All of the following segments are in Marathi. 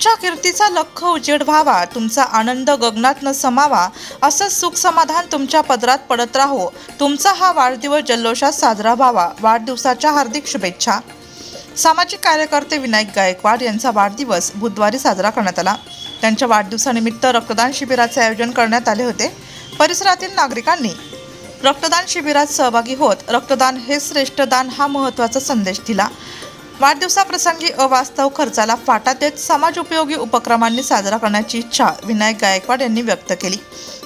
तुमच्या कीर्तीचा लख उजेड व्हावा तुमचा आनंद गगनात न समावा असं सुख समाधान तुमच्या पदरात पडत राहो. तुमचा हा वाढदिवस जल्लोषात साजरा व्हावा. वाढदिवसाच्या हार्दिक शुभेच्छा. सामाजिक कार्यकर्ते विनायक गायकवाड यांचा वाढदिवस बुधवारी साजरा करण्यात आला. त्यांच्या वाढदिवसानिमित्त रक्तदान शिबिराचे आयोजन करण्यात आले होते. परिसरातील नागरिकांनी रक्तदान शिबिरात सहभागी होत रक्तदान हे श्रेष्ठ दान हा महत्त्वाचा संदेश दिला. वाढदिवसाप्रसंगी अवास्तव खर्चाला फाटा देत समाज उपयोगी उपक्रमांनी साजरा करण्याची इच्छा विनायक गायकवाड यांनी व्यक्त केली.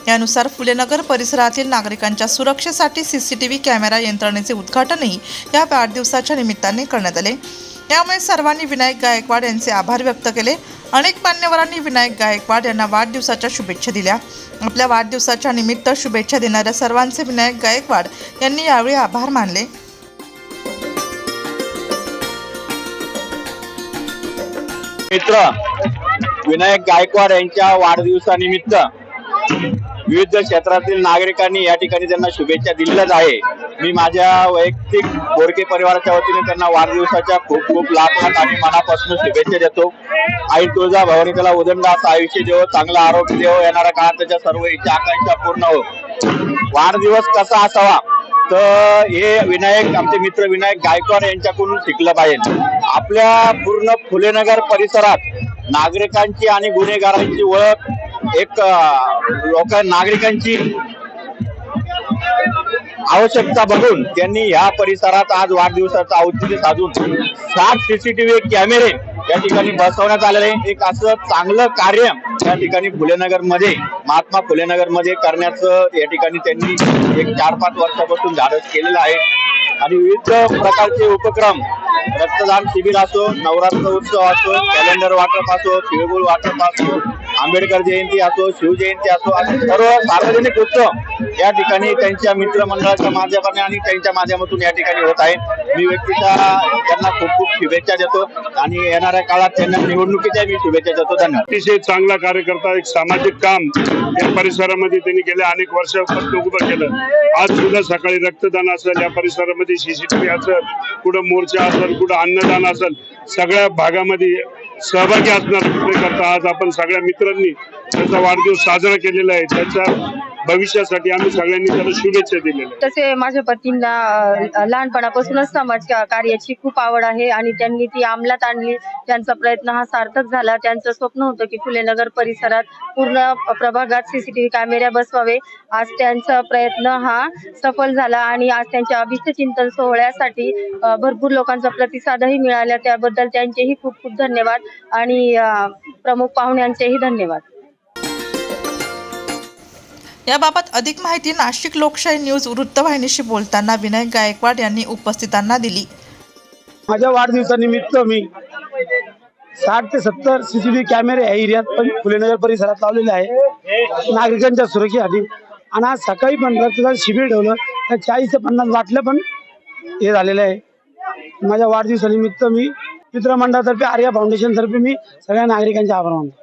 यानुसार फुलेनगर परिसरातील नागरिकांच्या सुरक्षेसाठी सीसीटीव्ही कॅमेरा यंत्रणेचे उद्घाटनही या वाढदिवसाच्या निमित्ताने करण्यात आले. यामुळे सर्वांनी विनायक गायकवाड यांचे आभार व्यक्त केले. अनेक मान्यवरांनी विनायक गायकवाड यांना वाढदिवसाच्या शुभेच्छा दिल्या. आपल्या वाढदिवसाच्या निमित्त शुभेच्छा देणाऱ्या सर्वांचे विनायक गायकवाड यांनी यावेळी आभार मानले. मित्र विनायक गायकवाड यांच्या वाढदिवसानिमित्त विविध क्षेत्रातील नागरिकांनी या ठिकाणी त्यांना शुभेच्छा दिल्याच आहे. मी माझ्या वैयक्तिक बोरके परिवाराच्या वतीने त्यांना वाढदिवसाच्या खूप खूप लाख लाख आणि मनापासून शुभेच्छा देतो. आई तुळजा भवानी त्याला उदंड असं आयुष्य देव चांगलं आरोग्य देव येणाऱ्या काळात त्याच्या सर्व इच्छा आकांक्षा पूर्ण हो वाढदिवस कसा असावा? तर हे विनायक आमचे मित्र विनायक गायकवाड यांच्याकडून शिकलं पाहिजे. आपल्या पूर्ण फुलेनगर परिसरात नागरिकांची आणि गुन्हेगारांची ओळख एक लोक नागरिकांची आवश्यकता बघून त्यांनी या परिसरात आज वाढदिवसाचं औचित्य साधून सात सीसीटीव्ही कॅमेरे या ठिकाणी बसवण्यात आलेले एक असं चांगलं कार्य या ठिकाणी फुलेनगरमध्ये महात्मा फुलेनगरमध्ये करण्याचं या ठिकाणी त्यांनी एक चार पाच वर्षापासून धाडस केलेलं आहे. आणि विविध प्रकारचे उपक्रम रक्तदान शिबिर असो नवरात्र उत्सव असो कॅलेंडर वाटप असो तिळगुळ वाटप असो आंबेडकर जयंती असो शिवजयंती असो असे सर्व सार्वजनिक उत्सव या ठिकाणी त्यांच्या मित्रमंडळाच्या माध्यमाने आणि त्यांच्या माध्यमातून या ठिकाणी होत आहे मी व्यक्तीचा त्यांना खूप खूप शुभेच्छा देतो आणि येणाऱ्या काळात त्यांना निवडणुकीच्या मी शुभेच्छा देतो. त्यांना अतिशय चांगला कार्यकर्ता एक सामाजिक काम या परिसरामध्ये त्यांनी गेल्या अनेक वर्षापासून उभं केलं. आज सुद्धा सकाळी रक्तदान असेल या परिसरामध्ये सीसीटीव्ही असेल कुठं मोर्चा असेल कुठं अन्नदान असेल सगळ्या भागामध्ये सहभागी असणार करता. आज आपण सगळ्या मित्रांनी त्याचा वाढदिवस साजरा केलेला आहे. त्याच्या भविष्यासाठी आम्ही सगळ्यांनी त्याला शुभेच्छा दिलेल्या तसे माझ्या पतींना लहानपणापासूनच समाज कार्याची खूप आवड आहे आणि त्यांनी ती अंमलात आणली. त्यांचा प्रयत्न हा सार्थक झाला. त्यांचं स्वप्न होतं की फुलेनगर परिसरात पूर्ण प्रभागात सीसीटीव्ही कॅमेरे बसवावे. आज त्यांचा प्रयत्न हा सफल झाला आणि आज त्यांच्या अभिष्ट चिंतन सोहळ्यासाठी भरपूर लोकांचा प्रतिसादही मिळाला. त्याबद्दल त्यांचेही खूप खूप धन्यवाद आणि प्रमुख पाहुण्यांचेही धन्यवाद. याबाबत अधिक माहिती नाशिक लोकशाही न्यूज वृत्तवाहिनीशी बोलताना विनायक गायकवाड यांनी उपस्थितांना दिली. माझ्या वाढदिवसानिमित्त मी साठ ते सत्तर सीसीटीव्ही कॅमेरे या एरियात पण फुलेनगर परिसरात लावलेले आहे. नागरिकांच्या सुरक्षेसाठी. आणि आज सकाळी पण रक्तदान शिबिर ठेवलं. तर चाळीस ते पन्नास वाटलं पण हे झालेलं आहे. माझ्या वाढदिवसानिमित्त मी मित्रमंडळातर्फे आर्या फाउंडेशनतर्फे मी सगळ्या नागरिकांचे आभार मानतो.